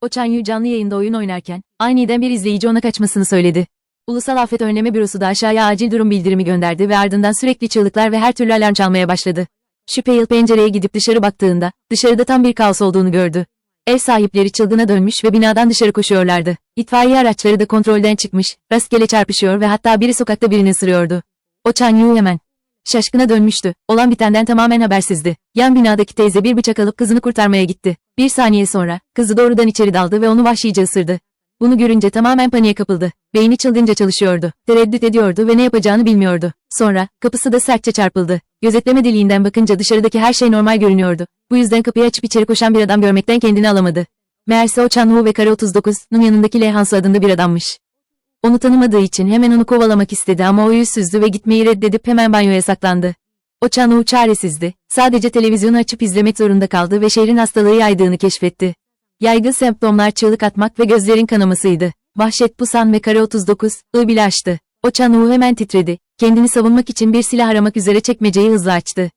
O Chan Yu canlı yayında oyun oynarken, aniden bir izleyici ona kaçmasını söyledi. Ulusal Afet Önleme Bürosu da aşağıya acil durum bildirimi gönderdi ve ardından sürekli çığlıklar ve her türlü alarm çalmaya başladı. Şüpheyil pencereye gidip dışarı baktığında, dışarıda tam bir kaos olduğunu gördü. Ev sahipleri çılgına dönmüş ve binadan dışarı koşuyorlardı. İtfaiye araçları da kontrolden çıkmış, rastgele çarpışıyor ve hatta biri sokakta birini ısırıyordu. O Chan Yu hemen şaşkına dönmüştü. Olan bitenden tamamen habersizdi. Yan binadaki teyze bir bıçak alıp kızını kurtarmaya gitti. Bir saniye sonra, kızı doğrudan içeri daldı ve onu vahşice ısırdı. Bunu görünce tamamen paniğe kapıldı. Beyni çılgınca çalışıyordu. Tereddüt ediyordu ve ne yapacağını bilmiyordu. Sonra, kapısı da sertçe çarpıldı. Gözetleme deliğinden bakınca dışarıdaki her şey normal görünüyordu. Bu yüzden kapıyı açıp içeri koşan bir adam görmekten kendini alamadı. Meğerse o Chan Wu ve Kara 39'nun yanındaki Lei Hansu adında bir adammış. Onu tanımadığı için hemen onu kovalamak istedi ama o yüzsüzdü ve gitmeyi reddedip hemen banyoya saklandı. O Wu çaresizdi. Sadece televizyonu açıp izlemek zorunda kaldı ve şehrin hastalığı yaydığını keşfetti. Yaygın semptomlar çığlık atmak ve gözlerin kanamasıydı. Vahşet Pusan ve Kara 39, ı bile açtı. O Wu hemen titredi. Kendini savunmak için bir silah aramak üzere çekmeceyi hızla açtı.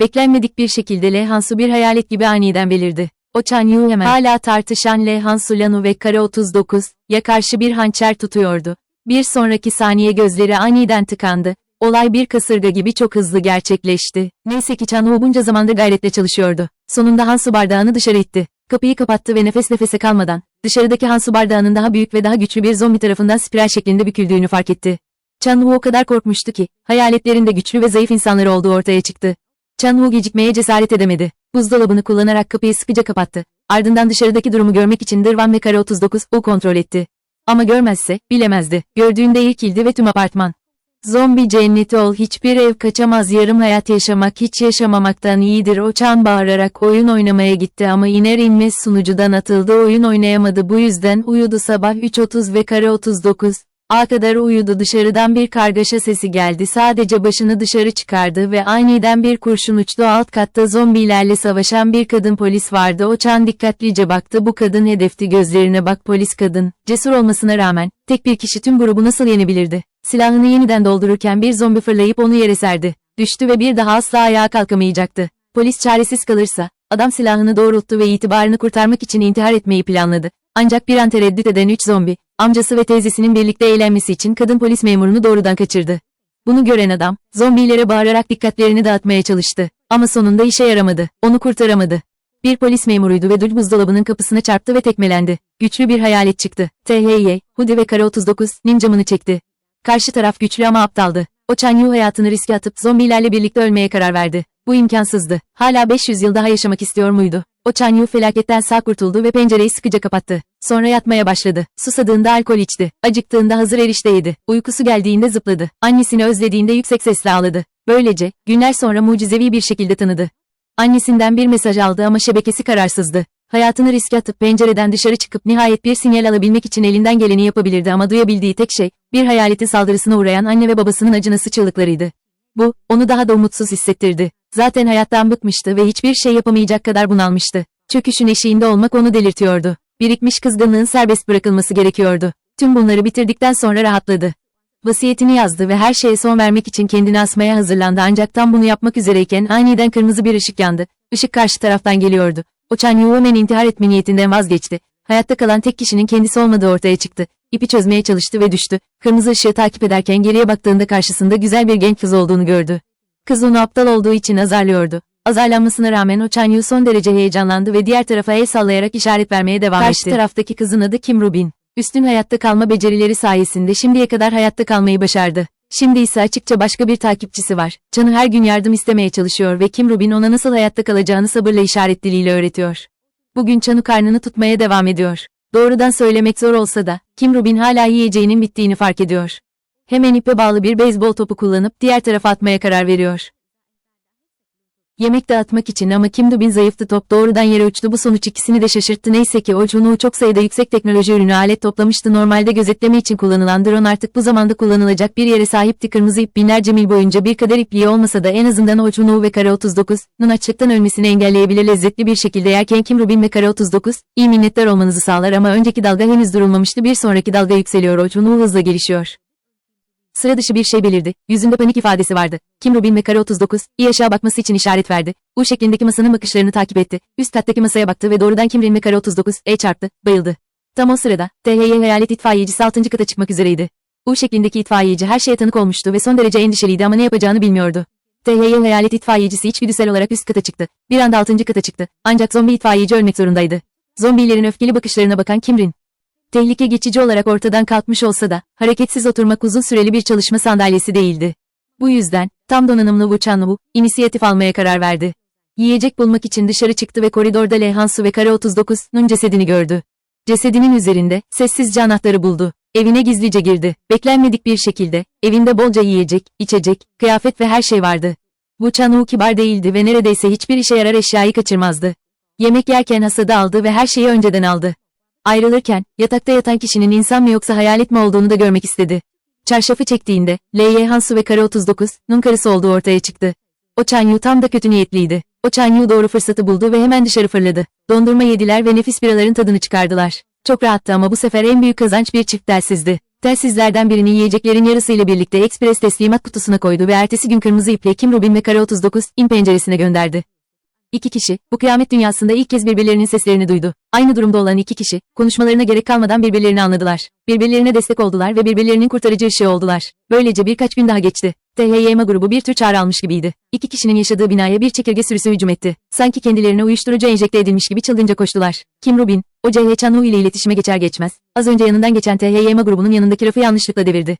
Beklenmedik bir şekilde Le Hansu bir hayalet gibi aniden belirdi. O Chan Yu hemen hala tartışan Le Hansu Lanu ve Kara 39 ya karşı bir hançer tutuyordu. Bir sonraki saniye gözleri aniden tıkandı. Olay bir kasırga gibi çok hızlı gerçekleşti. Neyse ki Chan Wu bunca zamandır gayretle çalışıyordu. Sonunda Hansu bardağını dışarı itti. Kapıyı kapattı ve nefes nefese kalmadan, dışarıdaki Hansu bardağının daha büyük ve daha güçlü bir zombi tarafından spiral şeklinde büküldüğünü fark etti. Chan Wu o kadar korkmuştu ki, hayaletlerin de güçlü ve zayıf insanları olduğu ortaya çıktı. Chan Wu gecikmeye cesaret edemedi. Buzdolabını kullanarak kapıyı sıkıca kapattı. Ardından dışarıdaki durumu görmek için Dırvan ve Kara 39 U kontrol etti. Ama görmezse, bilemezdi. Gördüğünde irkildi ve tüm apartman. Zombi cenneti ol hiçbir ev kaçamaz yarım hayat yaşamak hiç yaşamamaktan iyidir o çan bağırarak oyun oynamaya gitti ama iner inmez sunucudan atıldı oyun oynayamadı bu yüzden uyudu sabah 3.30 ve kare 39. A kadar uyudu dışarıdan bir kargaşa sesi geldi sadece başını dışarı çıkardı ve aniden bir kurşun uçtu alt katta zombilerle savaşan bir kadın polis vardı o çan dikkatlice baktı bu kadın hedefti gözlerine bak polis kadın, cesur olmasına rağmen, tek bir kişi tüm grubu nasıl yenebilirdi? Silahını yeniden doldururken bir zombi fırlayıp onu yere serdi. Düştü ve bir daha asla ayağa kalkamayacaktı. Polis çaresiz kalırsa, adam silahını doğrulttu ve itibarını kurtarmak için intihar etmeyi planladı. Ancak bir an tereddüt eden üç zombi, amcası ve teyzesinin birlikte eğlenmesi için kadın polis memurunu doğrudan kaçırdı. Bunu gören adam, zombilere bağırarak dikkatlerini dağıtmaya çalıştı. Ama sonunda işe yaramadı, onu kurtaramadı. Bir polis memuruydu ve dul buzdolabının kapısına çarptı ve tekmelendi. Güçlü bir hayalet çıktı. THY, Hudi ve Kara 39, ninjamını çekti. Karşı taraf güçlü ama aptaldı. O Chan Yu hayatını riske atıp zombilerle birlikte ölmeye karar verdi. Bu imkansızdı. Hala 500 yıl daha yaşamak istiyor muydu? O Chan Yu felaketten sağ kurtuldu ve pencereyi sıkıca kapattı. Sonra yatmaya başladı. Susadığında alkol içti. Acıktığında hazır erişte yedi. Uykusu geldiğinde zıpladı. Annesini özlediğinde yüksek sesle ağladı. Böylece, günler sonra mucizevi bir şekilde tanıdı. Annesinden bir mesaj aldı ama şebekesi kararsızdı. Hayatını riske atıp pencereden dışarı çıkıp nihayet bir sinyal alabilmek için elinden geleni yapabilirdi ama duyabildiği tek şey, bir hayaletin saldırısına uğrayan anne ve babasının acınası çığlıklarıydı. Bu, onu daha da umutsuz hissettirdi. Zaten hayattan bıkmıştı ve hiçbir şey yapamayacak kadar bunalmıştı. Çöküşün eşiğinde olmak onu delirtiyordu. Birikmiş kızgınlığın serbest bırakılması gerekiyordu. Tüm bunları bitirdikten sonra rahatladı. Vasiyetini yazdı ve her şeye son vermek için kendini asmaya hazırlandı ancak tam bunu yapmak üzereyken aniden kırmızı bir ışık yandı. Işık karşı taraftan geliyordu. O Chan Yu hemen intihar etme niyetinden vazgeçti. Hayatta kalan tek kişinin kendisi olmadığı ortaya çıktı. İpi çözmeye çalıştı ve düştü. Kırmızı ışığı takip ederken geriye baktığında karşısında güzel bir genç kız olduğunu gördü. Kız onu aptal olduğu için azarlıyordu. Azarlanmasına rağmen o Chan Yu son derece heyecanlandı ve diğer tarafa el sallayarak işaret vermeye devam Karşı etti. Karşı taraftaki kızın adı Kim Rubin. Üstün hayatta kalma becerileri sayesinde şimdiye kadar hayatta kalmayı başardı. Şimdi ise açıkça başka bir takipçisi var. Can'ı her gün yardım istemeye çalışıyor ve Kim Rubin ona nasıl hayatta kalacağını sabırla işaret diliyle öğretiyor. Bugün Chan'ı karnını tutmaya devam ediyor. Doğrudan söylemek zor olsa da, Kim Rubin hala yiyeceğinin bittiğini fark ediyor. Hemen ipe bağlı bir beyzbol topu kullanıp diğer tarafa atmaya karar veriyor. Yemek dağıtmak için ama Kim Dubin zayıftı top. Doğrudan yere uçtu. Bu sonuç ikisini de şaşırttı. Neyse ki o Junu'u çok sayıda yüksek teknoloji ürünü alet toplamıştı. Normalde gözetleme için kullanılan drone artık bu zamanda kullanılacak bir yere sahipti kırmızı ip binlerce mil boyunca bir kadar ipliği olmasa da en azından o Junu ve Kara 39'nun açlıktan ölmesini engelleyebilir. Lezzetli bir şekilde yerken Kim Rubin ve Kara 39 iyi minnettar olmanızı sağlar. Ama önceki dalga henüz durulmamıştı. Bir sonraki dalga yükseliyor. O Junu hızla gelişiyor. Sıra dışı bir şey belirdi. Yüzünde panik ifadesi vardı. Kim Rubin ve Kara 39, iyi aşağı bakması için işaret verdi. U şeklindeki masanın bakışlarını takip etti. Üst kattaki masaya baktı ve doğrudan Kim Rin ve Kara 39, E çarptı, bayıldı. Tam o sırada, THY hayalet itfaiyecisi 6. kata çıkmak üzereydi. U şeklindeki itfaiyeci her şeye tanık olmuştu ve son derece endişeliydi ama ne yapacağını bilmiyordu. THY hayalet itfaiyecisi içgüdüsel olarak üst kata çıktı. Bir anda 6. kata çıktı. Ancak zombi itfaiyeci ölmek zorundaydı. Zombilerin öfkeli bakışlarına bakan Kimrin, Tehlike geçici olarak ortadan kalkmış olsa da, hareketsiz oturmak uzun süreli bir çalışma sandalyesi değildi. Bu yüzden, tam donanımlı Wu Chanwu, inisiyatif almaya karar verdi. Yiyecek bulmak için dışarı çıktı ve koridorda Lehansu ve Kara 39'nun cesedini gördü. Cesedinin üzerinde, sessizce anahtarı buldu. Evine gizlice girdi. Beklenmedik bir şekilde, evinde bolca yiyecek, içecek, kıyafet ve her şey vardı. Wu Chanwu kibar değildi ve neredeyse hiçbir işe yarar eşyayı kaçırmazdı. Yemek yerken hasadı aldı ve her şeyi önceden aldı. Ayrılırken, yatakta yatan kişinin insan mı yoksa hayalet mi olduğunu da görmek istedi. Çarşafı çektiğinde, L.Y. Hansu ve Kara 39'nun karısı olduğu ortaya çıktı. O Chanyu tam da kötü niyetliydi. O Chanyu doğru fırsatı buldu ve hemen dışarı fırladı. Dondurma yediler ve nefis biraların tadını çıkardılar. Çok rahattı ama bu sefer en büyük kazanç bir çift telsizdi. Telsizlerden birini yiyeceklerin yarısıyla birlikte ekspres teslimat kutusuna koydu ve ertesi gün kırmızı iple Kim Rubin ve Kara 39 in penceresine gönderdi. İki kişi, bu kıyamet dünyasında ilk kez birbirlerinin seslerini duydu. Aynı durumda olan iki kişi, konuşmalarına gerek kalmadan birbirlerini anladılar. Birbirlerine destek oldular ve birbirlerinin kurtarıcı ışığı oldular. Böylece birkaç gün daha geçti. THYM grubu bir tür çağrı almış gibiydi. İki kişinin yaşadığı binaya bir çekirge sürüsü hücum etti. Sanki kendilerine uyuşturucu enjekte edilmiş gibi çılgınca koştular. Kim Rubin, o CH Chanwu ile iletişime geçer geçmez, az önce yanından geçen THYM grubunun yanındaki rafı yanlışlıkla devirdi.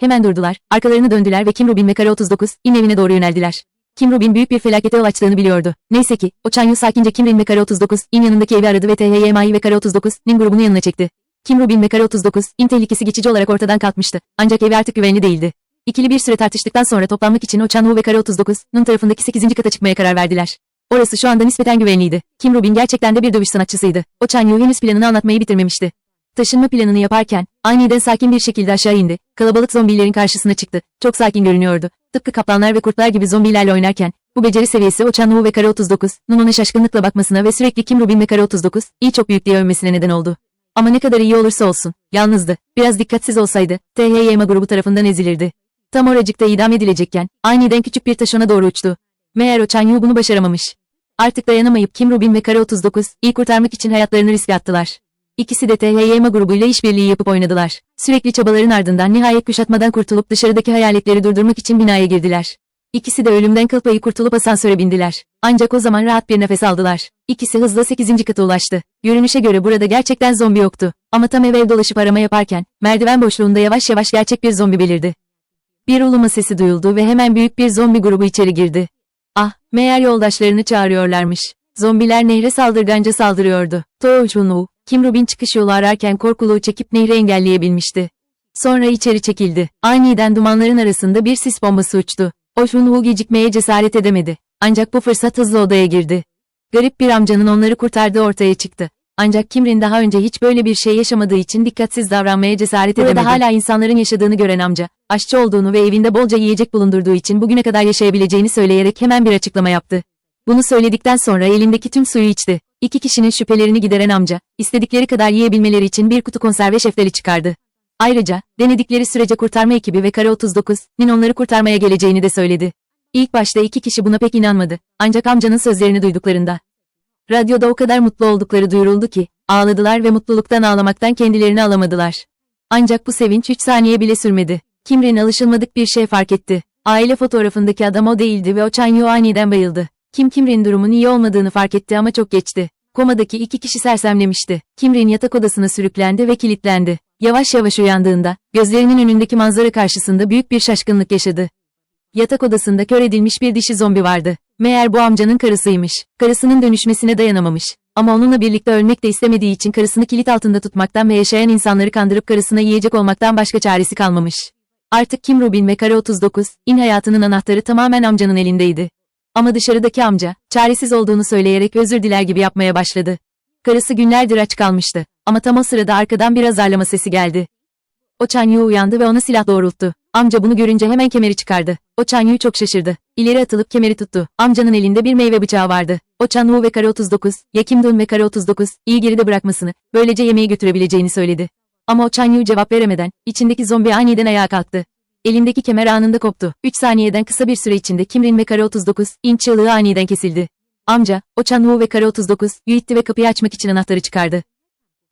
Hemen durdular, arkalarını döndüler ve Kim Rubin ve Kara 39, in evine doğru yöneldiler. Kim Rubin büyük bir felakete yol açtığını biliyordu. Neyse ki, o Chanyu sakince Kim Rin ve Kara 39, in yanındaki evi aradı ve THYMA'yı ve Kara 39, nin grubunu yanına çekti. Kim Rubin ve Kara 39, in tehlikesi geçici olarak ortadan kalkmıştı. Ancak evi artık güvenli değildi. İkili bir süre tartıştıktan sonra toplanmak için o Chanwu ve Kara 39, nun tarafındaki 8. kata çıkmaya karar verdiler. Orası şu anda nispeten güvenliydi. Kim Rubin gerçekten de bir dövüş sanatçısıydı. O Chanyu henüz planını anlatmayı bitirmemişti. Taşınma planını yaparken, aniden sakin bir şekilde aşağı indi. Kalabalık zombilerin karşısına çıktı. Çok sakin görünüyordu. Tıpkı kaplanlar ve kurtlar gibi zombilerle oynarken, bu beceri seviyesi o Chanwu ve Kara 39, Nun'un şaşkınlıkla bakmasına ve sürekli Kim Rubin ve Kara 39, iyi çok büyük diye övmesine neden oldu. Ama ne kadar iyi olursa olsun, yalnızdı. Biraz dikkatsiz olsaydı, THYM grubu tarafından ezilirdi. Tam oracıkta idam edilecekken, aniden küçük bir taş ona doğru uçtu. Meğer o Chanyu bunu başaramamış. Artık dayanamayıp Kim Rubin ve Kara 39, iyi kurtarmak için hayatlarını riske attılar. İkisi de THYM grubuyla işbirliği yapıp oynadılar. Sürekli çabaların ardından nihayet kuşatmadan kurtulup dışarıdaki hayaletleri durdurmak için binaya girdiler. İkisi de ölümden kıl kurtulup asansöre bindiler. Ancak o zaman rahat bir nefes aldılar. İkisi hızla 8. kata ulaştı. Görünüşe göre burada gerçekten zombi yoktu. Ama tam ev ev dolaşıp arama yaparken, merdiven boşluğunda yavaş yavaş gerçek bir zombi belirdi. Bir uluma sesi duyuldu ve hemen büyük bir zombi grubu içeri girdi. Ah, meğer yoldaşlarını çağırıyorlarmış. Zombiler nehre saldırganca saldırıyordu. Toho Chunu, Kim Rubin çıkış yolu ararken korkuluğu çekip nehri engelleyebilmişti. Sonra içeri çekildi. Aniden dumanların arasında bir sis bombası uçtu. O Chunwoo gecikmeye cesaret edemedi. Ancak bu fırsat hızlı odaya girdi. Garip bir amcanın onları kurtardığı ortaya çıktı. Ancak Kimrin daha önce hiç böyle bir şey yaşamadığı için dikkatsiz davranmaya cesaret edemedi. Burada hala insanların yaşadığını gören amca, aşçı olduğunu ve evinde bolca yiyecek bulundurduğu için bugüne kadar yaşayabileceğini söyleyerek hemen bir açıklama yaptı. Bunu söyledikten sonra elindeki tüm suyu içti. İki kişinin şüphelerini gideren amca, istedikleri kadar yiyebilmeleri için bir kutu konserve şeftali çıkardı. Ayrıca, denedikleri sürece kurtarma ekibi ve Kara 39, nin onları kurtarmaya geleceğini de söyledi. İlk başta iki kişi buna pek inanmadı. Ancak amcanın sözlerini duyduklarında. Radyoda o kadar mutlu oldukları duyuruldu ki, ağladılar ve mutluluktan ağlamaktan kendilerini alamadılar. Ancak bu sevinç 3 saniye bile sürmedi. Kimrin alışılmadık bir şey fark etti. Aile fotoğrafındaki adam o değildi ve o Chanyu aniden bayıldı. Kim Kimrin durumun iyi olmadığını fark etti ama çok geçti. Komadaki iki kişi sersemlemişti. Kimrin yatak odasına sürüklendi ve kilitlendi. Yavaş yavaş uyandığında, gözlerinin önündeki manzara karşısında büyük bir şaşkınlık yaşadı. Yatak odasında kör edilmiş bir dişi zombi vardı. Meğer bu amcanın karısıymış. Karısının dönüşmesine dayanamamış. Ama onunla birlikte ölmek de istemediği için karısını kilit altında tutmaktan ve yaşayan insanları kandırıp karısına yiyecek olmaktan başka çaresi kalmamış. Artık Kim Rubin ve Kara 39, in hayatının anahtarı tamamen amcanın elindeydi. Ama dışarıdaki amca, çaresiz olduğunu söyleyerek özür diler gibi yapmaya başladı. Karısı günlerdir aç kalmıştı. Ama tam o sırada arkadan bir azarlama sesi geldi. O Chanyu uyandı ve ona silah doğrulttu. Amca bunu görünce hemen kemeri çıkardı. O Chanyu çok şaşırdı. İleri atılıp kemeri tuttu. Amcanın elinde bir meyve bıçağı vardı. O Chanwu ve Kara 39, Yakim Dun ve Kara 39, iyi geride bırakmasını, böylece yemeği götürebileceğini söyledi. Ama o Chanyu cevap veremeden, içindeki zombi aniden ayağa kalktı. Elindeki kemer anında koptu. 3 saniyeden kısa bir süre içinde Kimrin ve Kare 39, inç çığlığı aniden kesildi. Amca, o Chanwu ve Kare 39, Yuitti ve kapıyı açmak için anahtarı çıkardı.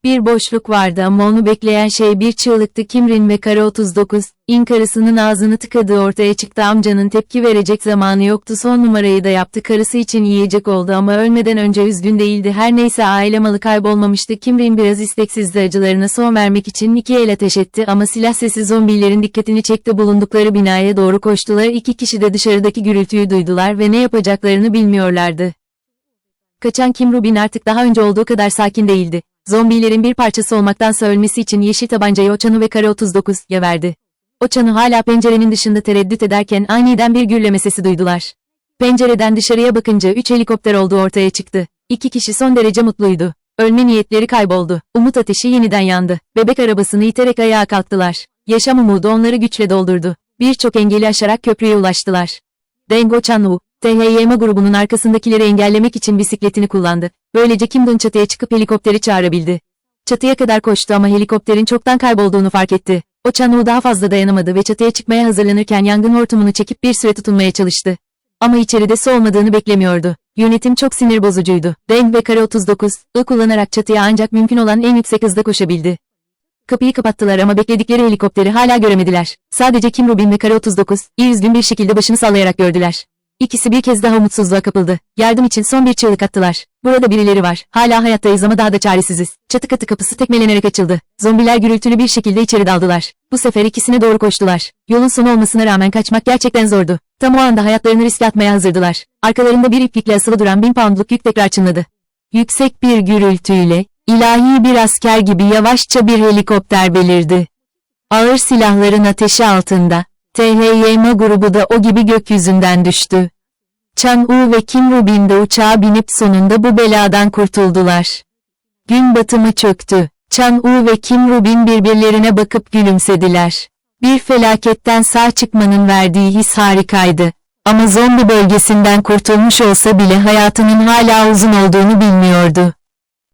Bir boşluk vardı ama onu bekleyen şey bir çığlıktı. Kimrin ve Kare 39, in karısının ağzını tıkadığı ortaya çıktı. Amcanın tepki verecek zamanı yoktu. Son numarayı da yaptı. Karısı için yiyecek oldu ama ölmeden önce üzgün değildi. Her neyse aile malı kaybolmamıştı. Kimrin biraz isteksizdi. Acılarına son vermek için iki el ateş etti ama silah sesi zombilerin dikkatini çekti. Bulundukları binaya doğru koştular. İki kişi de dışarıdaki gürültüyü duydular ve ne yapacaklarını bilmiyorlardı. Kaçan Kim Rubin artık daha önce olduğu kadar sakin değildi. Zombilerin bir parçası olmaktansa ölmesi için yeşil tabancayı Oçan'ı ve Kare 39'ya verdi. Oçan'ı hala pencerenin dışında tereddüt ederken aniden bir gürleme sesi duydular. Pencereden dışarıya bakınca üç helikopter olduğu ortaya çıktı. İki kişi son derece mutluydu. Ölme niyetleri kayboldu. Umut ateşi yeniden yandı. Bebek arabasını iterek ayağa kalktılar. Yaşam umudu onları güçle doldurdu. Birçok engeli aşarak köprüye ulaştılar. Dengo Chanwu, THYM grubunun arkasındakileri engellemek için bisikletini kullandı. Böylece Kimdon çatıya çıkıp helikopteri çağırabildi. Çatıya kadar koştu ama helikopterin çoktan kaybolduğunu fark etti. O Chanwu daha fazla dayanamadı ve çatıya çıkmaya hazırlanırken yangın hortumunu çekip bir süre tutunmaya çalıştı. Ama içeride su olmadığını beklemiyordu. Yönetim çok sinir bozucuydu. Deng ve Kare 39, I kullanarak çatıya ancak mümkün olan en yüksek hızda koşabildi. Kapıyı kapattılar ama bekledikleri helikopteri hala göremediler. Sadece Kim Rubin ve Kare 39, iyi üzgün bir şekilde başını sallayarak gördüler. İkisi bir kez daha umutsuzluğa kapıldı. Yardım için son bir çığlık attılar. Burada birileri var. Hala hayattayız ama daha da çaresiziz. Çatı katı kapısı tekmelenerek açıldı. Zombiler gürültülü bir şekilde içeri daldılar. Bu sefer ikisine doğru koştular. Yolun sonu olmasına rağmen kaçmak gerçekten zordu. Tam o anda hayatlarını riske atmaya hazırdılar. Arkalarında bir iplikle asılı duran bin poundluk yük tekrar çınladı. Yüksek bir gürültüyle, ilahi bir asker gibi yavaşça bir helikopter belirdi. Ağır silahların ateşi altında, THYM grubu da o gibi gökyüzünden düştü. Chan-U ve Kim Rubin de uçağa binip sonunda bu beladan kurtuldular. Gün batımı çöktü. Chan-U ve Kim Rubin birbirlerine bakıp gülümsediler. Bir felaketten sağ çıkmanın verdiği his harikaydı. Ama zombi bölgesinden kurtulmuş olsa bile hayatının hala uzun olduğunu bilmiyordu.